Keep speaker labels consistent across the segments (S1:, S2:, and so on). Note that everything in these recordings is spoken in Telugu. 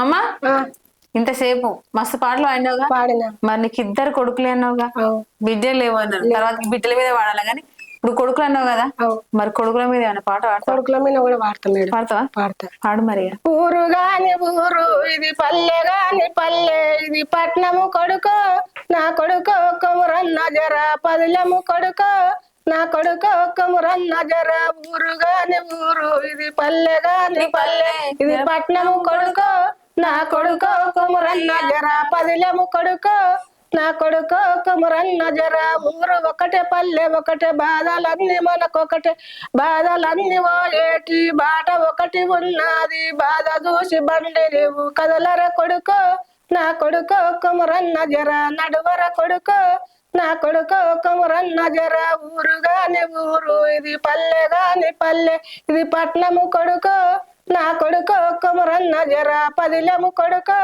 S1: అమ్మా ఇంతసేపు మస్తు పాటలు పాడినావుగా.
S2: పాడినా.
S1: మరి నీకు ఇద్దరు కొడుకులే అన్నావుగా. బిడ్డలు లేవు అన్నారు. తర్వాత బిడ్డల మీద వాడాలి కానీ ఇప్పుడు కొడుకులు అన్నావు కదా. మరి కొడుకుల మీద ఏమైనా పాట
S2: కొడుకుల మీద కూడా మేడం.
S1: పాడతావా?
S2: పాడతా.
S1: పాడు మరి.
S2: ఊరు గాని ఊరు ఇది పల్లె గాని పల్లె ఇది పట్నము కొడుకు నా కొడుకు కొమురన్న జర పదిలము కొడుకు నా కొడుకు కొమురన్న జర ఊరు గాని ఊరు ఇది పల్లె గాని పల్లె ఇది పట్నము కొడుకు నా కొడుకో కొమురన్న జర పదిలము కొడుకు. నా కొడుకు కుమరన్న జర ఊరు ఒకటే పల్లె ఒకటే బాధలన్నీ మనకొకటే. బాధలన్నీ ఓ ఏటి బాట ఒకటి ఉన్నది. బాధ చూసి బండి నీవు కదలర కొడుకు. నా కొడుకు కుమరన్న జర నడువర కొడుకు. నా కొడుకు కొమురన్న జర ఊరు గాని ఊరు. ఇది పల్లె గాని పల్లె. ఇది పట్నము కొడుకు. నా కొడుకు కుమరన్న జర పదిలము కొడుకు.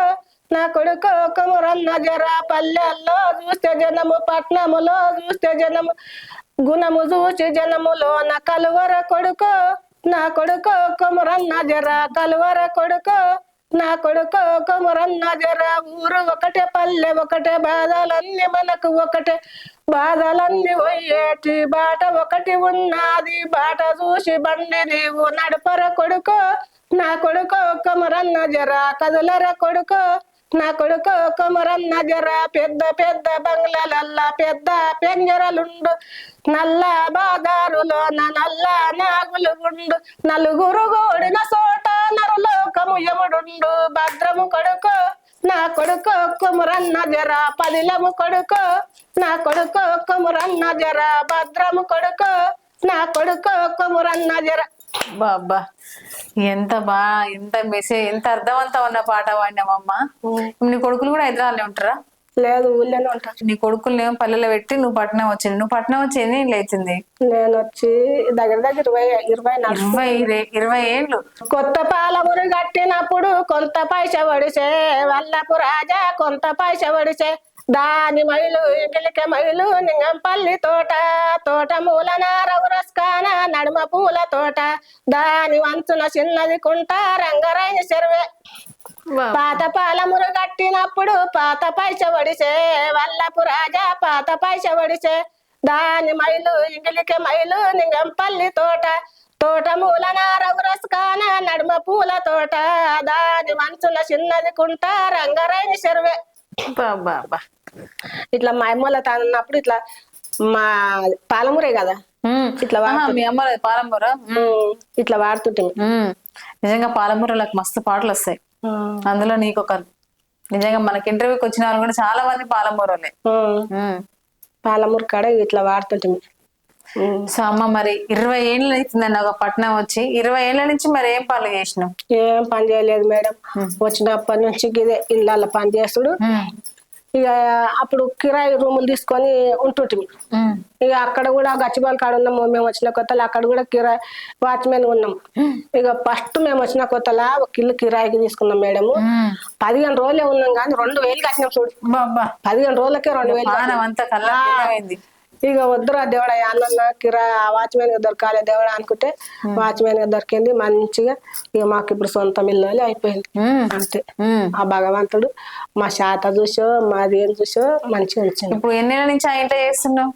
S2: నా కొడుకు కుమరన్న జర పల్లెల్లో చూస్తే జనము పట్నములో చూస్తే జనము గుణము చూసి జనములో నా కలువర కొడుకు. నా కొడుకు కుమరన్న జర కలువర కొడుకు. నా కొడుకు కుమరన్న జర ఊరు ఒకటే పల్లె ఒకటే బాధలన్నీ మనకు ఒకటే. బాధలన్నీ పోయేటి బాట ఒకటి ఉన్నది బాట చూసి బండి నీవు నడపర కొడుకు. నా కొడుకు కొమరన్న జర. కదులర కొడుకు నా కొడుకు కొమరన్న జర. పెద్ద పెద్ద బంగ్లాలల్లా పెద్ద పెంజరలుండు. నల్ల బాదారులో నల్ల నాగులు ఉండు నలుగురు గోడిన చోట నరులోకము యముడుండు భద్రము కొడుకు నా కొడుకు కుమురన్న జర. పదిలము కొడుకు నా కొడుకు కుమరన్న జర. భద్రము కొడుకు నా కొడుకు కుమరన్న జర.
S1: బాబా ఎంత బా ఎంత మెసేజ్ ఎంత అర్థవంతం ఉన్న పాట పాడినావమ్మా. నీ కొడుకులు కూడా హైదరాబాద్లో ఉంటారా?
S2: లేదు ఊళ్ళోనే ఉంటాను
S1: నీ కొడుకులు ఏమో పల్లెలో పెట్టి నువ్వు పట్నం వచ్చింది. నువ్వు పట్నం వచ్చి ఎన్ని ఏళ్ళు అవుతుంది
S2: నేను వచ్చి దగ్గర దగ్గర ఇరవై ఇరవై నాలుగు.
S1: ఇరవై ఇరవై ఏళ్ళు.
S2: కొత్త పాలమురు కట్టినప్పుడు కొంత పైస వడిసే వల్లపు రాజా కొంత పైస వడిసే దాని మైలు ఇంగిలిక మైలు నింగంపల్లి తోట తోట మూలన రవురస్కాన నడుమ పూల తోట. దాని వంచున చిన్నది కుంట రంగరైన చెరువే. పాత పాలమురు కట్టినప్పుడు పాత పైస వడిసే వల్లపు రాజా పాత పైస వడిసే దాని మైలు ఇంగిలిక మైలు నింగంపల్లి తోట. తోట మూలన రఘురస్కాన నడుమ పూల తోట. దాని మనసున చిన్నది కుంట రంగరైన చెరువే. ఇట్లా మా అమ్మల తానన్నప్పుడు ఇట్లా మా పాలమురే కదా. ఇట్లా
S1: మీ అమ్మ పాలమూర
S2: ఉమ్, ఇట్లా వాడుతుంటే.
S1: నిజంగా పాలమూరలకు మస్తు పాటలు వస్తాయి. అందులో నీకు ఒక నిజంగా మనకి ఇంటర్వ్యూకి వచ్చిన వాళ్ళు కూడా చాలా మంది పాలమూరలే
S2: పాలమూరు కాడ ఇట్లా వాడుతుంటే.
S1: సో అమ్మ మరి ఇరవై ఏళ్ళు అవుతుందండి ఒక పట్నం వచ్చి ఇరవై ఏళ్ళ నుంచి మరి ఏం పనులు చేసినావు?
S2: ఏం పని చేయలేదు మేడం. వచ్చినప్పటి నుంచి ఇదే ఇళ్ళల్లో పని చేసుడు ఇక అప్పుడు కిరాయి రూములు తీసుకొని ఉంటుంటిమి. ఇక అక్కడ కూడా గచ్చిబాల్ కాడ ఉన్నాము మేము వచ్చిన కొత్తలో. అక్కడ కూడా కిరాయి వాచ్మెన్ ఉన్నాం. ఇక ఫస్ట్ మేము వచ్చిన కొత్తలా ఒక ఇల్లు కిరాయికి తీసుకున్నాం మేడము. పదిహేను రోజులే ఉన్నాం కానీ రెండు వేలు కట్టినాం చూడు. పదిహేను రోజులకే రెండు వేలు ఇక వద్దురా దేవుడా అన్న కిరా వాచ్మెన్గా దొరకాలి దేవుడా అనుకుంటే వాచ్మెన్గా దొరికింది. మంచిగా ఇక మాకు ఇప్పుడు సొంత ఇల్లు అయిపోయింది. అంతే. ఆ. భగవంతుడు మా శాత చూసో మాది ఏం చూసో మంచిగా ఉంచింది
S1: ఇప్పుడు ఎన్నేళ్ళ నుంచి ఆ ఇంట్లో చేస్తున్నావు?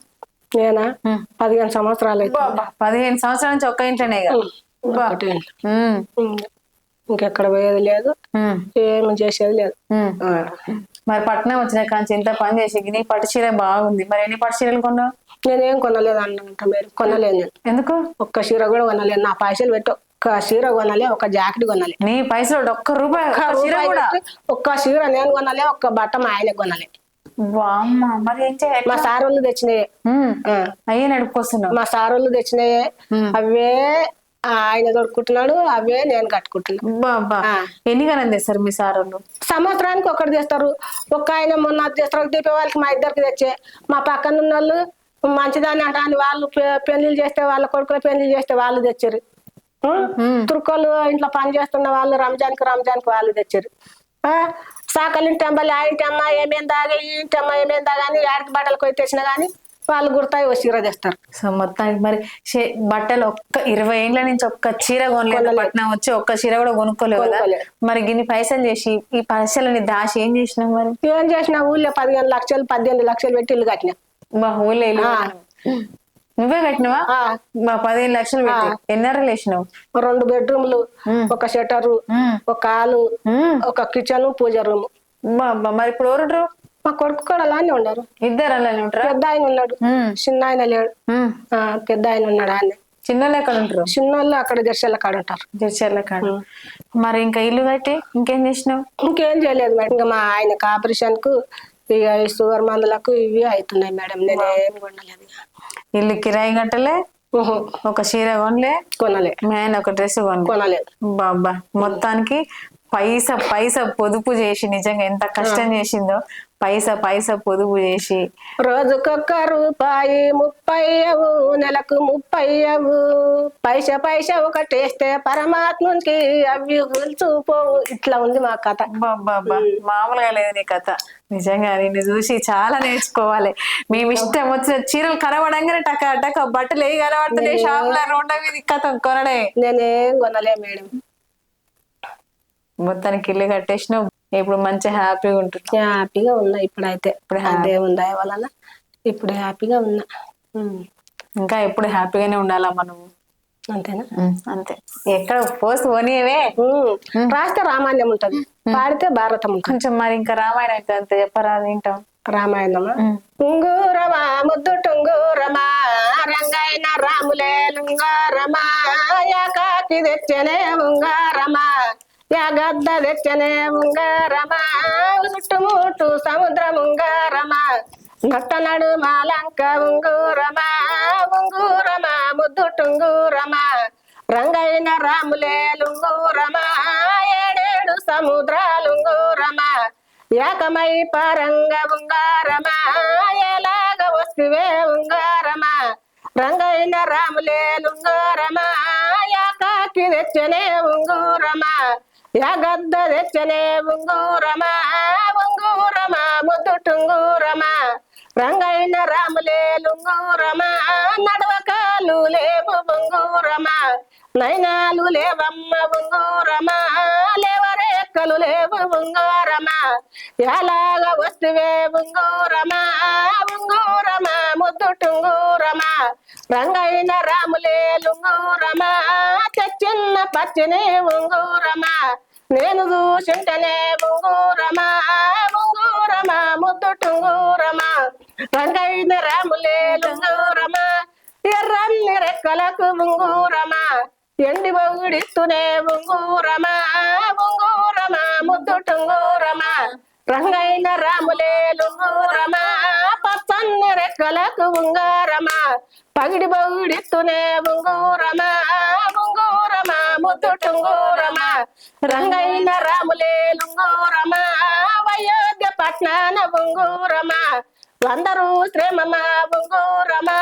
S2: నేనా? పదిహేను సంవత్సరాలు
S1: పదిహేను సంవత్సరాల నుంచి ఒక్క ఇంట్లోనే.
S2: ఇంకెక్కడ పోయేది లేదు. ఏమి చేసేది లేదు.
S1: మరి పట్నం వచ్చిన కాంచి ఇంత పని చేసి నీ పట్టు చీర బాగుంది. మరి ఎన్ని పట్టు చీరలు కొన్నావు?
S2: నేనేం కొనలేదు అన్నంట మీరు. కొనలేదు నేను.
S1: ఎందుకు?
S2: ఒక్క చీర కూడా కొనలేదు. నా పైసలు పెట్టి. ఒక్క చీర కొనాలి ఒక జాకెట్ కొనాలి.
S1: నీ పైసలు ఒక్క రూపాయి ఒక్క చీర
S2: రూపాయి
S1: కూడా?
S2: పెట్టి ఒక్క చీర నేను కొనాలి ఒక్క బట్ట మా ఆయనకు కొనాలి.
S1: మరి ఏం చేయాలి
S2: మా సార్ వాళ్ళు తెచ్చినాయే.
S1: అయ్యే నడుపుకొస్తున్నావు.
S2: మా సార్ వాళ్ళు తెచ్చినాయే. అవే ఆయన దొరుకుతున్నాడు అవే నేను కట్టుకుంటున్నా.
S1: ఎన్ని గణం తెస్తారు మీ సార్ వాళ్ళు?
S2: సంవత్సరానికి ఒకటి తెస్తారు. ఒక్క ఆయన మొన్న తెస్తారు దీపే వాళ్ళకి మా ఇద్దరికి తెచ్చే. మా పక్కన ఉన్న వాళ్ళు మంచిదాన్ని అంటాను వాళ్ళు పెళ్ళిళ్ళు చేస్తే వాళ్ళ కొడుకులు పెళ్ళిళ్ళు చేస్తే వాళ్ళు తెచ్చారు. తుర్కోళ్ళు ఇంట్లో పని చేస్తున్న వాళ్ళు రంజాన్కి రంజాన్కి వాళ్ళు తెచ్చారు. ఆ, సాకలు ఇంటమ్మా ఆ ఇంటమ్మా ఏమేం దాగా ఈ ఇంటమ్మా ఏమేం దాగా అని ఆడికి బట్టలు పోయి తెచ్చినా కానీ వాళ్ళు గుర్తాయి ఓ చీర తెస్తారు.
S1: సో మొత్తానికి మరి బట్టలు ఒక్క ఇరవై ఏళ్ళ నుంచి ఒక్క చీర కొనలేదు పట్నం వచ్చి ఒక్క చీర కూడా కొనుక్కోలేవు కదా. మరి గిన్ని పైసలు చేసి ఈ పైసలని దాచి ఏం చేసినావు మరి?
S2: ఏం చేసిన ఊళ్ళో పదిహేను లక్షలు పద్దెనిమిది లక్షలు పెట్టి ఇల్లు కట్టిన.
S1: మా ఊళ్ళో. నువ్వే కట్టినవా? మా పదిహేను లక్షలు పెట్టి. ఎన్నరలు వేసినావు?
S2: రెండు బెడ్రూమ్లు ఒక షటరు. ఒక హాలు. ఒక కిచెన్ పూజ రూమ్.
S1: మరి ఇప్పుడు ఎవరు
S2: మా కొడుకు కూడా అలానే ఉన్నారు.
S1: ఇద్దరు అలానే ఉంటారా?
S2: పెద్ద ఆయన ఉన్నాడు. చిన్న ఆయన లేడు. పెద్ద ఆయన ఉన్నాడు ఆయన
S1: చిన్నోళ్ళు ఎక్కడ ఉంటారు?
S2: చిన్నోళ్ళు అక్కడ దర్శల కాడ ఉంటారు.
S1: జడ్చర్ల కాడ. మరి ఇంకా ఇల్లు కట్టి ఇంకేం చేసినావు?
S2: ఇంకేం చేయలేదు మేడం. ఇంకా మా ఆయనకు ఆపరేషన్కు ఇక షుగర్ మందులకు ఇవి అవుతున్నాయి మేడం. నేనేం కొనలేదు ఇక.
S1: ఇల్లు కిరాయి కట్టలే
S2: ఉహు,
S1: ఒక చీర కొనలే
S2: కొనలే.
S1: మీ ఆయన ఒక డ్రెస్ కొనలే.
S2: కొనలేదు.
S1: బాబా మొత్తానికి పైసా పైసా పొదుపు చేసి నిజంగా ఎంత కష్టం చేసిందో. పైసా పైసా పొదుపు చేసి.
S2: రోజుకొక్క రూపాయి ముప్పైయవు నెలకు ముప్పైయవు. పైస పైస ఒకటేస్తే పరమాత్మునికి అవి చూపోవు ఇట్లా ఉంది మా కథ.
S1: బాబా మామూలుగా లేదు నీ కథ. నిజంగా నిన్ను చూసి చాలా నేర్చుకోవాలి. మేము ఇష్టం వచ్చిన చీరలు కనబడంగానే టక టక బట్టలు ఏ కనబడుతున్నాయి? షాప్లో రోడ్ల మీద కథ కొనడే.
S2: నేనేం కొనలే మేడం.
S1: మొత్తానికి ఇల్లు కట్టేసినావు ఇప్పుడు మంచి హ్యాపీగా ఉంటుంది
S2: హ్యాపీగా ఉన్నా ఇప్పుడైతే. ఇప్పుడు దేవుని దయ వలన ఇప్పుడు హ్యాపీగా ఉన్నా.
S1: ఇంకా ఎప్పుడు హ్యాపీగానే ఉండాలా మనం?
S2: అంతేనా?
S1: అంతే. ఎక్కడ పోస్ట్ పోనీయవే.
S2: ఉమ్. రాస్తే రామాయణం ఉంటది. పాడితే భారతం
S1: కొంచెం మరి ఇంకా రామాయణం అయితే అంత చెప్పరా వింటాం.
S2: రామాయణమా? ఉంగూరమా ముద్దు టుంగూరమా రంగైన రాములే లుంగారమా? యాకాకి తెచ్చనే ఉంగారమా? యా గద్ద తెచ్చనే ఉంగారమా చుట్టుముట్టు సముద్రం నట్ట నడుమాలంక ఉంగూరమా? ఉంగూరమా? ముద్దు టుంగూరమా రంగైన రాములే లుంగూరమా? ఏడేడు సముద్రాలుంగూరమా? ఏకమై పరంగ ఉంగారమా? ఎలాగ వస్తువే ఉంగారమా? రంగైన రాములే లుంగారమా? యాకాకి వెచ్చనే ఉంగూరమా? యాగద్ద తెచ్చలే ఉంగూరమా ఉంగూరమా ముద్దు టుంగూరమా రంగైన రాములే లుంగూరమా నడవకాలు లేవు ఉంగూరమా నయనాలు లేవమ్మ ఉంగూరమా లేవరేక్కలు లేవు ఉంగూరమా ఎలాగ వస్తువే ఉంగూరమా ఉంగూరమా టుంగూరమా రంగైన రాములే లుంగూరమా చచ్చిన పచ్చిని ఉంగూరమా నేను చూసింటనే ఉంగూరమా ఉంగూరమా ముద్దు టుంగూరమా రంగైన రాములే లుంగూరమా ఎర్రన్ని రెక్కలకు ఉంగూరమా ఎండి బొగుడిస్తూనే ఉంగూరమా ఉంగూరమా ముద్దు టుంగూరమా రంగైన రాములే లుంగూరమా పచ్చన్ని రెక్కలకు ఉంగారమా. పగిడి బొగుడిస్తూనే ఉంగూరమా ఉంగూరమా ముద్దుటుంగూరమా. రంగైన రాములే లుంగూరమా అయోధ్య పట్నాన ఉంగూరమా. వందరు శ్రమమా ఉంగూరమా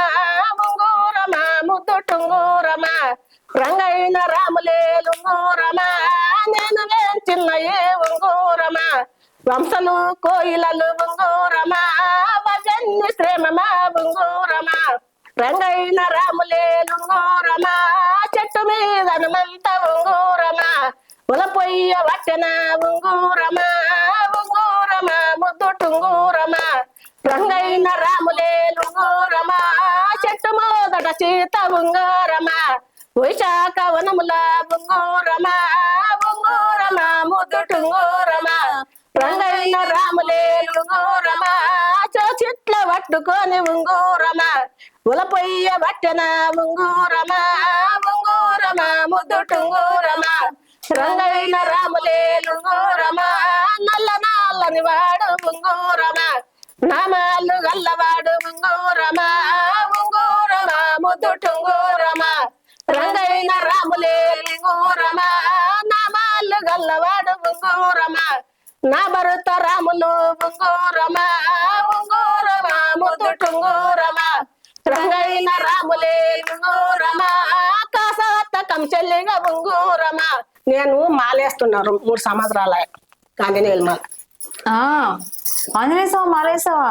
S2: ఉంగూరమా ముద్దుటుంగూరమా. రంగైన రాములే లుంగూరమా నేను చిన్న ఏ ఉంగూరమా. వంశలు కోయిలలు బుంగూరమా వజన్ని శ్రేమమా బుంగూరమా రంగైన రాములే లుంగూరమా చెట్టు మీద హనుమంత ఉంగూరమా ఉలపొయ్య వట్టెన ఉంగూరమా ఉంగూరమా ముద్దు టుంగూరమా రంగైన రాములే లుంగూరమా చెట్టు మొదట సీత ఉంగూరమా వైశాఖ వనముల ఉంగూరమా ఉంగూరమా ముద్దు టుంగూరమా రంగైన రాములే చో చెట్ల పట్టుకొని ఉంగూరమా? ఉలపొయ్య పట్టన ఉంగూరమా? ఉంగూరమా? ముద్దుటుంగూరమా రంగైన రాములే లుంగూరమా నల్ల నల్లని వాడు ఉంగూరమా? నామాలు గల్లవాడు ఉంగూరమా? ఉంగూరమా? ముద్దుటుంగూరమా రంగైన రాములే లింగూరమా నామాలు గల్లవాడు ఉంగూరమా? నా భరత రాములు ఉంగూరమా ఉంగూరమా ముద్దు టుంగూరమా రంగైన రాములే ఉంగూరమా కాసవత్త కంచెల్లిగా ఉంగూరమా. నేను మాలేస్తున్నారు మూడు సంవత్సరాల. ఆంజనేయులు మాల.
S1: ఆ ఆంజనేయ స్వామి మాలేసావా